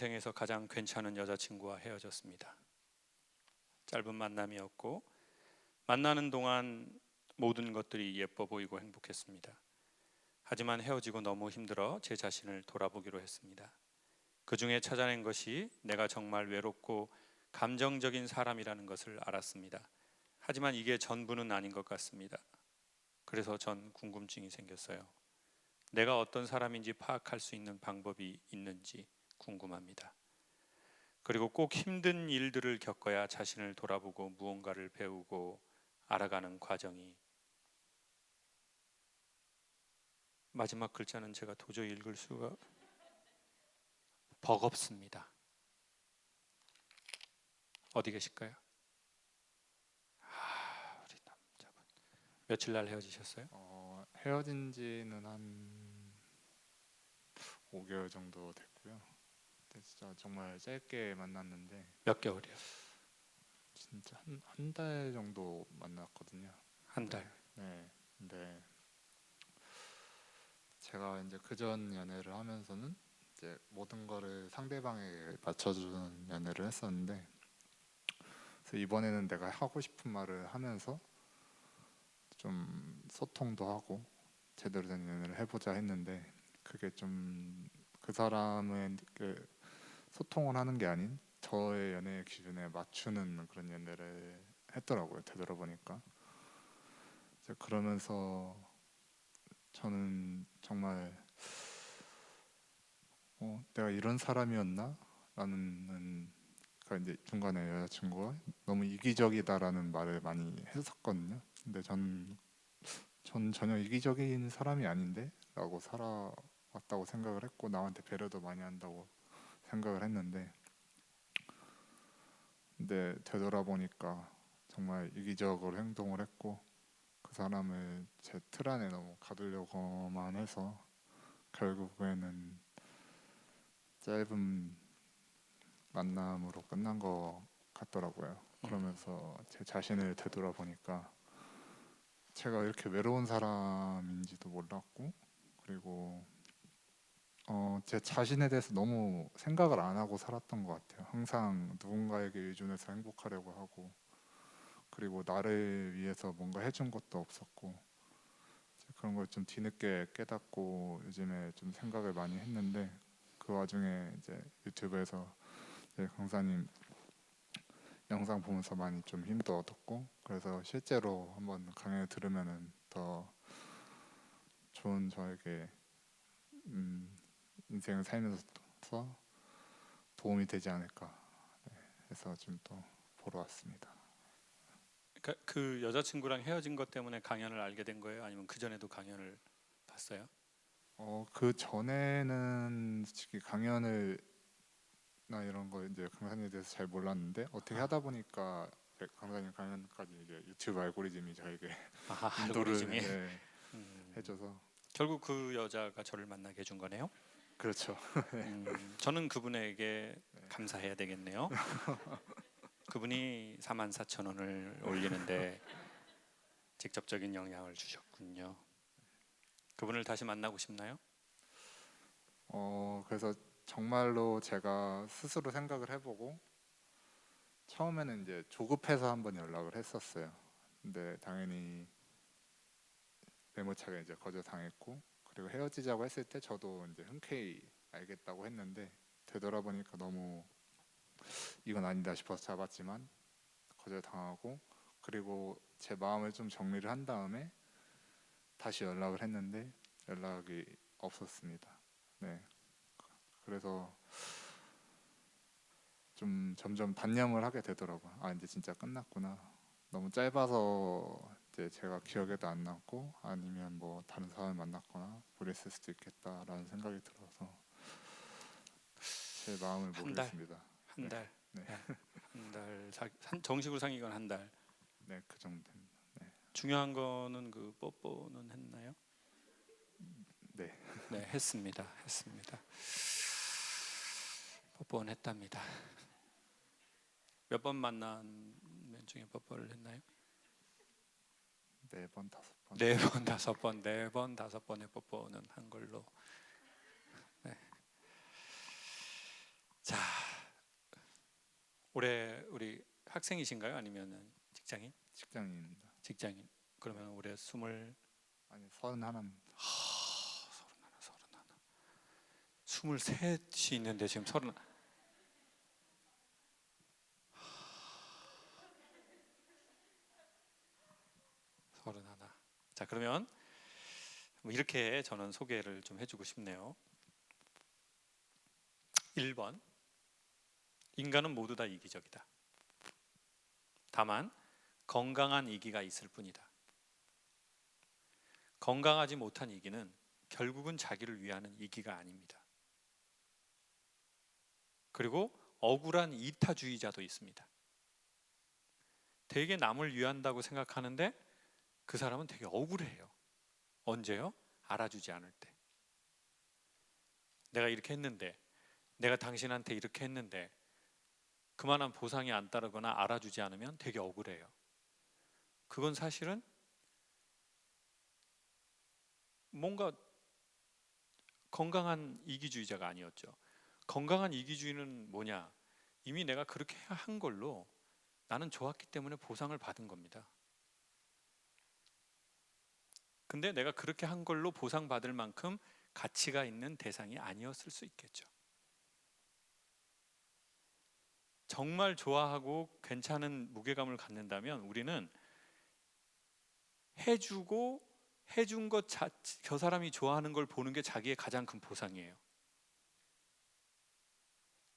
인생에서 가장 괜찮은 여자친구와 헤어졌습니다. 짧은 만남이었고 만나는 동안 모든 것들이 예뻐 보이고 행복했습니다. 하지만 헤어지고 너무 힘들어 제 자신을 돌아보기로 했습니다. 그 중에 찾아낸 것이 내가 정말 외롭고 감정적인 사람이라는 것을 알았습니다. 하지만 이게 전부는 아닌 것 같습니다. 그래서 전 궁금증이 생겼어요. 내가 어떤 사람인지 파악할 수 있는 방법이 있는지 궁금합니다. 그리고 꼭 힘든 일들을 겪어야 자신을 돌아보고 무언가를 배우고 알아가는 과정이 마지막 글자는 제가 도저히 읽을 수가 버겁습니다. 어디 계실까요? 아, 우리 남자분 며칠 날 헤어지셨어요? 어, 헤어진 지는 한 5개월 정도. 근데 진짜 정말 짧게 만났는데 몇 개월이요? 진짜 한 한 달 정도 만났거든요. 한 달. 네. 근데 제가 이제 그전 연애를 하면서는 이제 모든 거를 상대방에게 맞춰주는 연애를 했었는데 그래서 이번에는 내가 하고 싶은 말을 하면서 좀 소통도 하고 제대로 된 연애를 해보자 했는데 그게 좀 그 사람의 그 소통을 하는 게 아닌 저의 연애 기준에 맞추는 그런 연애를 했더라고요 되돌아보니까 그러면서 저는 정말 어, 내가 이런 사람이었나? 라는 그 이제 중간에 여자친구가 너무 이기적이다라는 말을 많이 했었거든요. 근데 전, 전 전혀 이기적인 사람이 아닌데? 라고 살아왔다고 생각을 했고 남한테 배려도 많이 한다고 생각을 했는데 근데 되돌아보니까 정말 이기적으로 행동을 했고 그 사람을 제 틀 안에 너무 가두려고만 해서 결국에는 짧은 만남으로 끝난 것 같더라고요. 그러면서 제 자신을 되돌아보니까 제가 이렇게 외로운 사람인지도 몰랐고 그리고 어, 제 자신에 대해서 너무 생각을 안 하고 살았던 것 같아요. 항상 누군가에게 의존해서 행복하려고 하고 그리고 나를 위해서 뭔가 해준 것도 없었고 그런 걸 좀 뒤늦게 깨닫고 요즘에 좀 생각을 많이 했는데 그 와중에 이제 유튜브에서 이제 강사님 영상 보면서 많이 좀 힘도 얻었고 그래서 실제로 한번 강연을 들으면은 더 좋은 저에게 음, 인생을 살면서 도움이 되지 않을까 네, 해서 좀또 보러 왔습니다. 그러니까 그 여자친구랑 헤어진 것 때문에 강연을 알게 된 거예요? 아니면 그 전에도 강연을 봤어요? 어, 그 전에는 솔직히 강연을 나 이런 거 이제 강사님에 대해서 잘 몰랐는데 어떻게 아. 하다 보니까 강사님 강연까지 이제 유튜브 알고리즘이 저에게 아하, 인도를 알고리즘이. 네, 음, 해줘서 결국 그 여자가 저를 만나게 해준 거네요. 그렇죠. 음, 저는 그분에게 네. 감사해야 되겠네요. 그분이 4만 4천 원을 올리는데 직접적인 영향을 주셨군요. 그분을 다시 만나고 싶나요? 어 그래서 정말로 제가 스스로 생각을 해보고 처음에는 이제 조급해서 한번 연락을 했었어요. 근데 당연히 메모차가 이제 거절 당했고 그리고 헤어지자고 했을 때 저도 이제 흔쾌히 알겠다고 했는데 되돌아보니까 너무 이건 아니다 싶어서 잡았지만 거절당하고 그리고 제 마음을 좀 정리를 한 다음에 다시 연락을 했는데 연락이 없었습니다. 네. 그래서 좀 점점 단념을 하게 되더라고요. 아 이제 진짜 끝났구나. 너무 짧아서 이제 제가 기억에도 안 남고 아니면 뭐 다른 사람을 만났거나 그랬을 수도 있겠다라는 생각이 들어서 제 마음을 한 달. 모르겠습니다. 한 달. 네. 한달 사, 한, 정식으로 사귄 건한 달. 네, 그 정도입니다. 중요한 거는 그 뽀뽀는 했나요? 네. 네, 했습니다. 했습니다. 뽀뽀는 했답니다. 몇 번 만난 면 중에 뽀뽀를 했나요? 네 번 다섯 번. 네 번 다섯 번, 네 번 다섯 번의 뽀뽀는 한 걸로. 네. 자, 올해 우리 학생이신가요? 아니면은 직장인? 직장인입니다. 직장인. 그러면 올해 스물 아니 서른 하나. 서른 하나, 서른 하나. 스물셋이 있는데 지금 서른. 30... 서른 하나. 자 그러면 뭐 이렇게 저는 소개를 좀 해주고 싶네요. 1번 인간은 모두 다 이기적이다. 다만 건강한 이기가 있을 뿐이다. 건강하지 못한 이기는 결국은 자기를 위하는 이기가 아닙니다. 그리고 억울한 이타주의자도 있습니다. 되게 남을 위한다고 생각하는데 그 사람은 되게 억울해요. 언제요? 알아주지 않을 때. 내가 이렇게 했는데, 내가 당신한테 이렇게 했는데, 그만한 보상이 안 따르거나 알아주지 않으면 되게 억울해요. 그건 사실은 뭔가 건강한 이기주의자가 아니었죠. 건강한 이기주의는 뭐냐? 이미 내가 그렇게 한 걸로 나는 좋았기 때문에 보상을 받은 겁니다. 근데 내가 그렇게 한 걸로 보상받을 만큼 가치가 있는 대상이 아니었을 수 있겠죠. 정말 좋아하고 괜찮은 무게감을 갖는다면 우리는 해주고 해준 것 자, 저 사람이 좋아하는 걸 보는 게 자기의 가장 큰 보상이에요.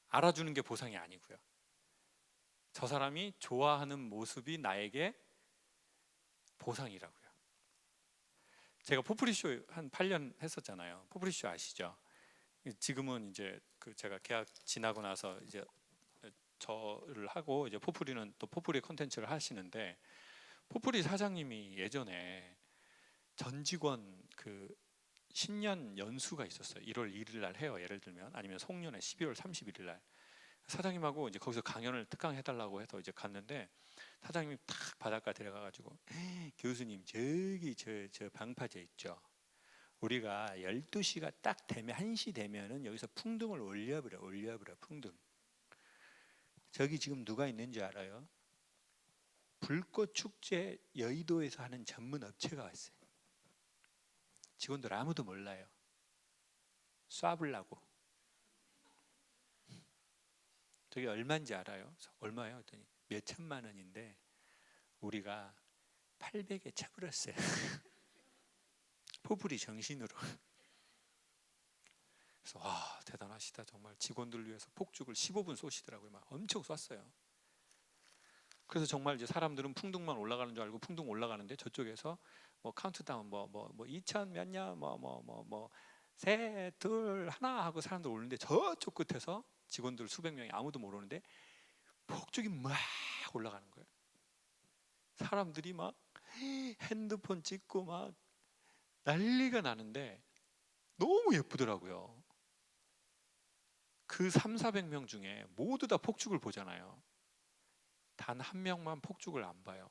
알아주는 게 보상이 아니고요. 저 사람이 좋아하는 모습이 나에게 보상이라고요. 제가 포프리쇼 한 8년 했었잖아요. 포프리쇼 아시죠? 지금은 이제 그 제가 계약 지나고 나서 이제 저를 하고 이제 포프리는 또 포프리 컨텐츠를 하시는데 포프리 사장님이 예전에 전 직원 그 신년 연수가 있었어요. 1월 1일 날 해요. 예를 들면 아니면 송년회 12월 31일 날 사장님하고 이제 거기서 강연을 특강 해 달라고 해서 이제 갔는데 사장님이 탁 바닷가 들어가 가지고 교수님 저기 저 저 방파제 있죠. 우리가 12시가 딱 되면 1시 되면은 여기서 풍등을 올려버려 올려버려 풍등. 저기 지금 누가 있는지 알아요? 불꽃 축제 여의도에서 하는 전문 업체가 왔어요. 직원들 아무도 몰라요. 쏴불라고. 저게 얼마인지 알아요? 얼마요? 했더니 몇 천만 원인데 우리가 800에 쳐버렸어요. 포불이 정신으로. 그래서 와 대단하시다 정말 직원들을 위해서 폭죽을 15분 쏘시더라고요. 막 엄청 쐈어요. 그래서 정말 이제 사람들은 풍등만 올라가는 줄 알고 풍등 올라가는데 저쪽에서 뭐 카운트다운 뭐 뭐 뭐 2천 몇냐 뭐 뭐 뭐 뭐 셋 둘 하나 하고 사람들 오는데 저쪽 끝에서 직원들 수백 명이 아무도 모르는데 폭죽이 막 올라가는 거예요. 사람들이 막 핸드폰 찍고 막 난리가 나는데 너무 예쁘더라고요. 그 3, 400명 중에 모두 다 폭죽을 보잖아요. 단 한 명만 폭죽을 안 봐요.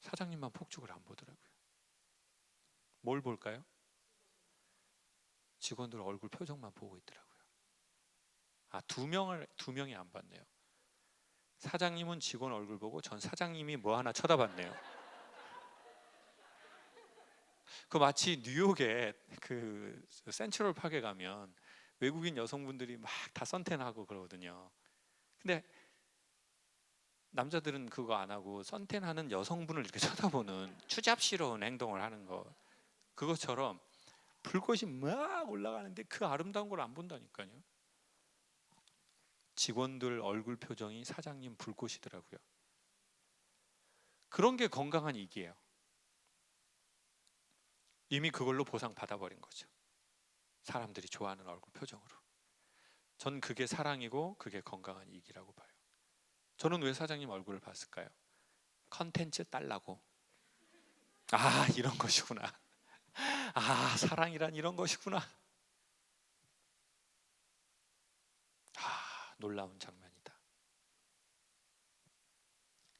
사장님만 폭죽을 안 보더라고요. 뭘 볼까요? 직원들 얼굴 표정만 보고 있더라고요. 아, 두 명을 두 명이 안 봤네요. 사장님은 직원 얼굴 보고 전 사장님이 뭐 하나 쳐다봤네요. 그 마치 뉴욕에 그 센트럴 파크에 가면 외국인 여성분들이 막 다 선탠하고 그러거든요. 근데 남자들은 그거 안 하고 선탠하는 여성분을 이렇게 쳐다보는 추잡스러운 행동을 하는 거 그것처럼 불꽃이 막 올라가는데 그 아름다운 걸 안 본다니까요. 직원들 얼굴 표정이 사장님 불꽃이더라고요. 그런 게 건강한 이기예요. 이미 그걸로 보상 받아버린 거죠. 사람들이 좋아하는 얼굴 표정으로. 전 그게 사랑이고 그게 건강한 이기라고 봐요. 저는 왜 사장님 얼굴을 봤을까요? 컨텐츠 딸라고. 아 이런 것이구나. 아 사랑이란 이런 것이구나. 아 놀라운 장면이다.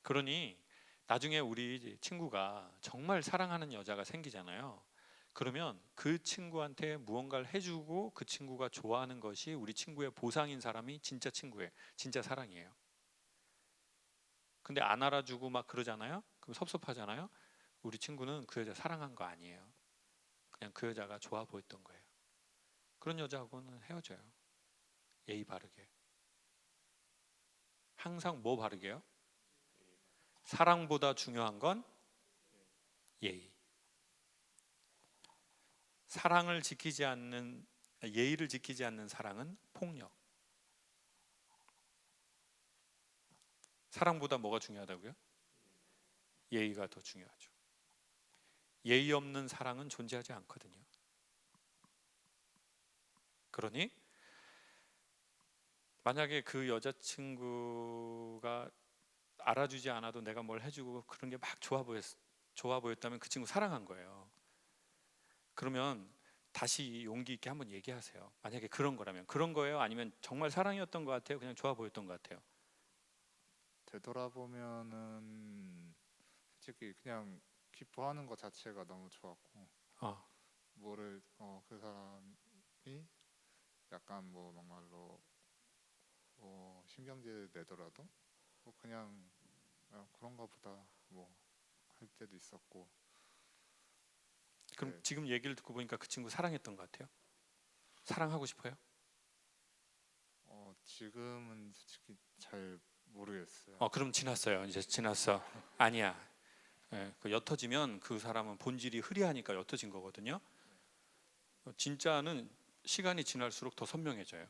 그러니 나중에 우리 친구가 정말 사랑하는 여자가 생기잖아요. 그러면 그 친구한테 무언가를 해주고 그 친구가 좋아하는 것이 우리 친구의 보상인 사람이 진짜 친구예요. 진짜 사랑이에요. 근데 안 알아주고 막 그러잖아요. 그럼 섭섭하잖아요. 우리 친구는 그 여자 사랑한 거 아니에요. 그냥 그 여자가 좋아 보였던 거예요. 그런 여자하고는 헤어져요. 예의 바르게. 항상 뭐 바르게요? 사랑보다 중요한 건 예의. 사랑을 지키지 않는 예의를 지키지 않는 사랑은 폭력. 사랑보다 뭐가 중요하다고요? 예의가 더 중요하죠. 예의 없는 사랑은 존재하지 않거든요. 그러니 만약에 그 여자친구가 알아주지 않아도 내가 뭘 해주고 그런 게 막 좋아 보였 좋아 보였다면 그 친구 사랑한 거예요. 그러면 다시 용기 있게 한번 얘기하세요. 만약에 그런 거라면 그런 거예요? 아니면 정말 사랑이었던 것 같아요? 그냥 좋아 보였던 것 같아요? 되돌아보면은 솔직히 그냥 기뻐하는 것 자체가 너무 좋았고 어, 뭐를 어, 그 사람이 약간 뭐 막말로 뭐 신경질 내더라도 뭐 그냥 아, 그런가 보다 뭐 할 때도 있었고 그럼 네. 지금 얘기를 듣고 보니까 그 친구 사랑했던 것 같아요? 사랑하고 싶어요? 어, 지금은 솔직히 잘 모르겠어요. 어, 그럼 지났어요. 이제 지났어. 아니야. 예, 그 옅어지면 그 사람은 본질이 흐리하니까 옅어진 거거든요. 어, 진짜는 시간이 지날수록 더 선명해져요.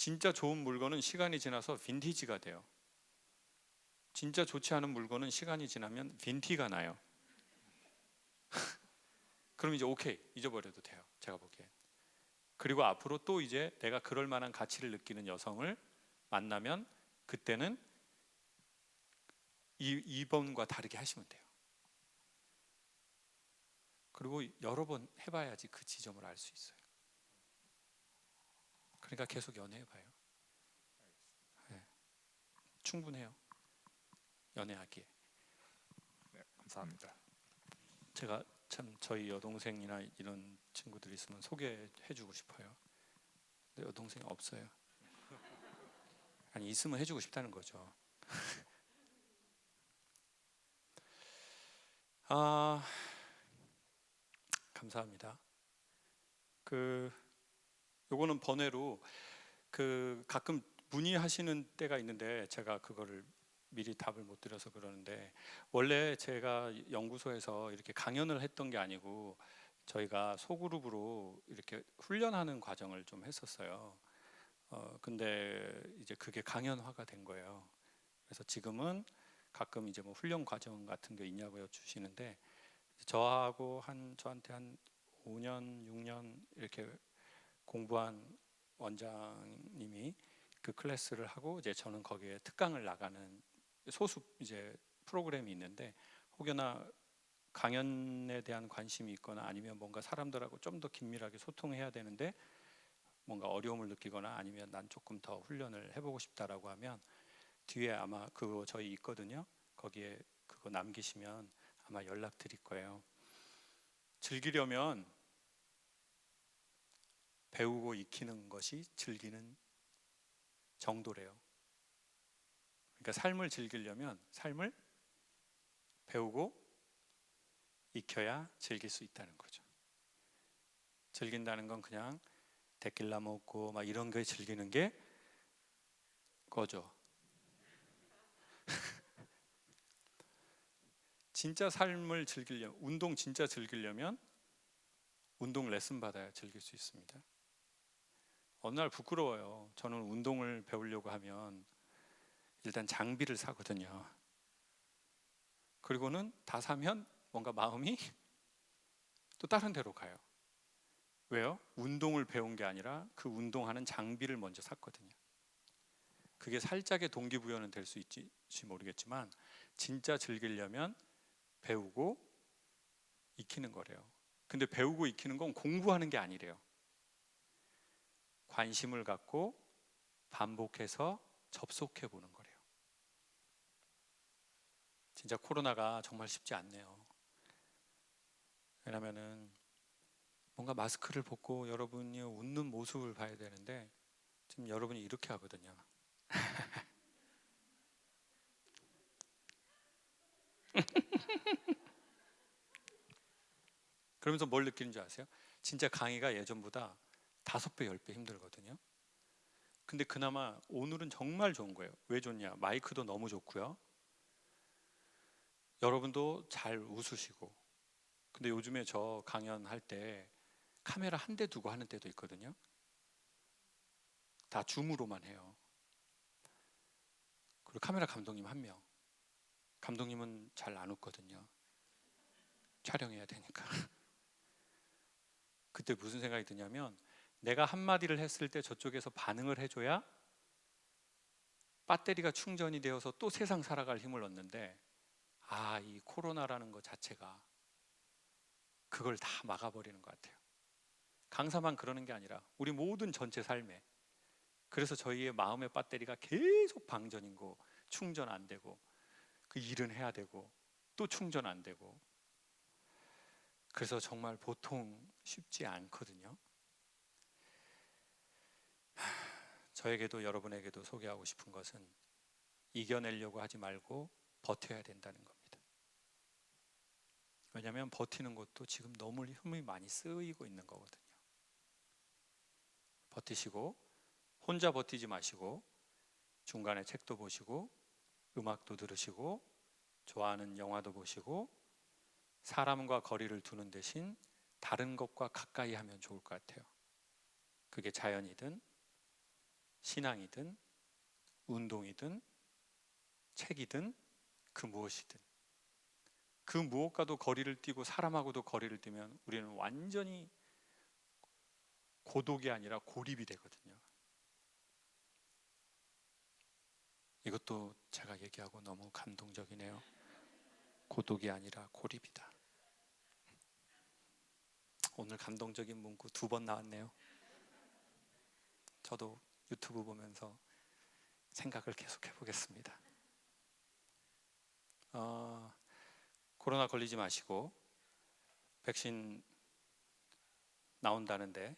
진짜 좋은 물건은 시간이 지나서 빈티지가 돼요. 진짜 좋지 않은 물건은 시간이 지나면 빈티가 나요. 그럼 이제 오케이 잊어버려도 돼요. 제가 보기엔. 그리고 앞으로 또 이제 내가 그럴 만한 가치를 느끼는 여성을 만나면 그때는 이 2번과 다르게 하시면 돼요. 그리고 여러 번 해봐야지 그 지점을 알 수 있어요. 그러니까 계속 연애해봐요. 네. 충분해요. 연애하기에. 네, 감사합니다. 제가 참 저희 여동생이나 이런 친구들 있으면 소개해주고 싶어요. 근데 여동생이 없어요. 아니 있으면 해주고 싶다는 거죠. 아 감사합니다. 그 요거는 번외로 그 가끔 문의하시는 때가 있는데 제가 그거를 미리 답을 못 드려서 그러는데 원래 제가 연구소에서 이렇게 강연을 했던 게 아니고 저희가 소그룹으로 이렇게 훈련하는 과정을 좀 했었어요. 어 근데 이제 그게 강연화가 된 거예요. 그래서 지금은 가끔 이제 뭐 훈련 과정 같은 게 있냐고 여쭈시는데 저하고 한 저한테 한 5년 6년 이렇게 공부한 원장님이 그 클래스를 하고 이제 저는 거기에 특강을 나가는 소수 이제 프로그램이 있는데 혹여나 강연에 대한 관심이 있거나 아니면 뭔가 사람들하고 좀 더 긴밀하게 소통해야 되는데 뭔가 어려움을 느끼거나 아니면 난 조금 더 훈련을 해보고 싶다라고 하면 뒤에 아마 그거 저희 있거든요. 거기에 그거 남기시면 아마 연락 드릴 거예요. 즐기려면 배우고 익히는 것이 즐기는 정도래요. 그러니까 삶을 즐기려면 삶을 배우고 익혀야 즐길 수 있다는 거죠. 즐긴다는 건 그냥 데킬라 먹고 막 이런 게 즐기는 게 거죠. 진짜 삶을 즐기려면 운동 진짜 즐기려면 운동 레슨 받아야 즐길 수 있습니다. 어느 날 부끄러워요. 저는 운동을 배우려고 하면 일단 장비를 사거든요. 그리고는 다 사면 뭔가 마음이 또 다른 데로 가요. 왜요? 운동을 배운 게 아니라 그 운동하는 장비를 먼저 샀거든요. 그게 살짝의 동기부여는 될 수 있지 모르겠지만 진짜 즐기려면 배우고 익히는 거래요. 근데 배우고 익히는 건 공부하는 게 아니래요. 관심을 갖고 반복해서 접속해 보는 거래요. 진짜 코로나가 정말 쉽지 않네요. 왜냐면은 뭔가 마스크를 벗고 여러분이 웃는 모습을 봐야 되는데 지금 여러분이 이렇게 하거든요. 그러면서 뭘 느끼는 줄 아세요? 진짜 강의가 예전보다 다섯 배, 열 배 힘들거든요. 근데 그나마 오늘은 정말 좋은 거예요. 왜 좋냐? 마이크도 너무 좋고요. 여러분도 잘 웃으시고. 근데 요즘에 저 강연할 때 카메라 한 대 두고 하는 때도 있거든요. 다 줌으로만 해요. 그리고 카메라 감독님 한 명. 감독님은 잘 안 웃거든요. 촬영해야 되니까. 그때 무슨 생각이 드냐면 내가 한마디를 했을 때 저쪽에서 반응을 해줘야 배터리가 충전이 되어서 또 세상 살아갈 힘을 얻는데 아, 이 코로나라는 것 자체가 그걸 다 막아버리는 것 같아요. 강사만 그러는 게 아니라 우리 모든 전체 삶에 그래서 저희의 마음의 배터리가 계속 방전인 거 충전 안 되고 그 일은 해야 되고 또 충전 안 되고 그래서 정말 보통 쉽지 않거든요. 하, 저에게도 여러분에게도 소개하고 싶은 것은 이겨내려고 하지 말고 버텨야 된다는 겁니다. 왜냐하면 버티는 것도 지금 너무 힘이 많이 쓰이고 있는 거거든요. 버티시고 혼자 버티지 마시고 중간에 책도 보시고 음악도 들으시고 좋아하는 영화도 보시고 사람과 거리를 두는 대신 다른 것과 가까이 하면 좋을 것 같아요. 그게 자연이든 신앙이든 운동이든 책이든 그 무엇이든 그 무엇과도 거리를 띄고 사람하고도 거리를 띄면 우리는 완전히 고독이 아니라 고립이 되거든요. 이것도 제가 얘기하고 너무 감동적이네요. 고독이 아니라 고립이다. 오늘 감동적인 문구 두 번 나왔네요. 저도 유튜브 보면서 생각을 계속 해 보겠습니다. 어, 코로나 걸리지 마시고 백신 나온다는데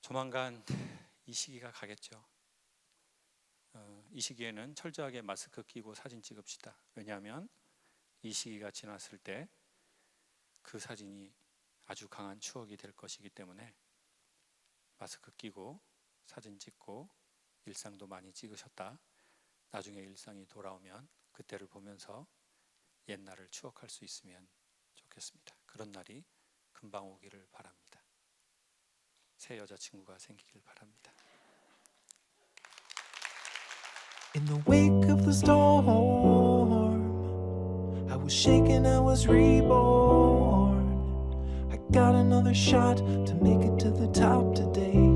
조만간 이 시기가 가겠죠. 어, 이 시기에는 철저하게 마스크 끼고 사진 찍읍시다. 왜냐하면 이 시기가 지났을 때 그 사진이 아주 강한 추억이 될 것이기 때문에 마스크 끼고 사진 찍고 일상도 많이 찍으셨다. 나중에 일상이 돌아오면 그때를 보면서 옛날을 추억할 수 있으면 좋겠습니다. 그런 날이 금방 오기를 바랍니다. 새 여자친구가 생기길 바랍니다. In the wake of the storm, I was shaken, I was reborn. I got another shot to make it to the top today.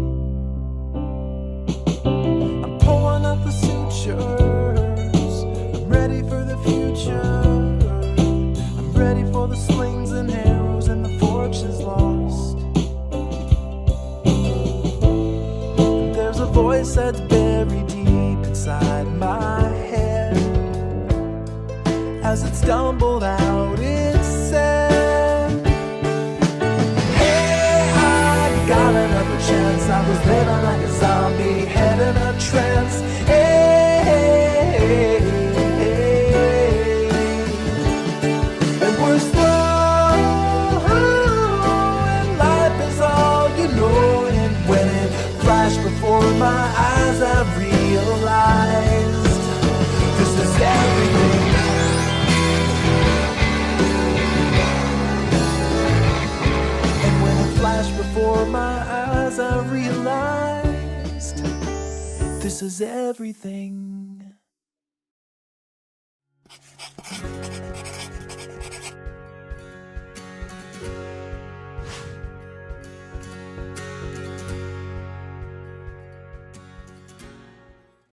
This is everything.